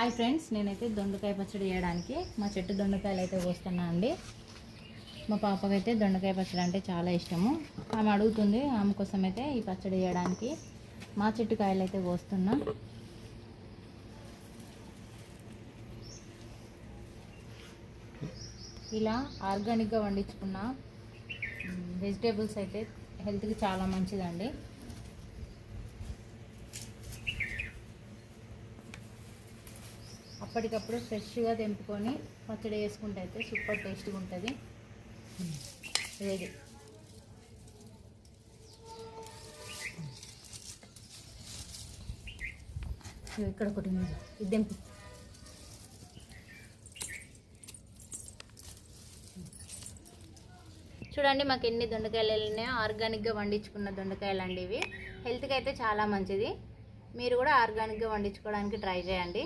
Hi friends నేనైతే దొండకాయ పచ్చడి చేయడానికి మా చెట్టు దొండకాయలు అయితే కోస్తున్నా అండి. మా పాపకైతే దొండకాయ పచ్చడి అంటే చాలా ఇష్టము. ఆమె అడుగుతుంది ఆమె కోసం అయితే ఈ పచ్చడి చేయడానికి మా చెట్టు కాయలు అయితే కోస్తున్నా. ఇలా ఆర్గానిక్గా వండించుకున్న వెజిటేబుల్స్ అయితే హెల్త్కి చాలా మంచిదండి. అప్పటికప్పుడు ఫ్రెష్గా తెంపుకొని పచ్చడి వేసుకుంటే అయితే సూపర్ టేస్ట్గా ఉంటుంది. రెడీ ఇక్కడ ఒకటి ఇది తెంపు. చూడండి మాకు ఎన్ని దొండకాయలు వెళ్ళినాయో ఆర్గానిక్గా వండించుకున్న దొండకాయలు అండి ఇవి హెల్త్కి అయితే చాలా మంచిది. మీరు కూడా ఆర్గానిక్గా వండించుకోవడానికి ట్రై చేయండి.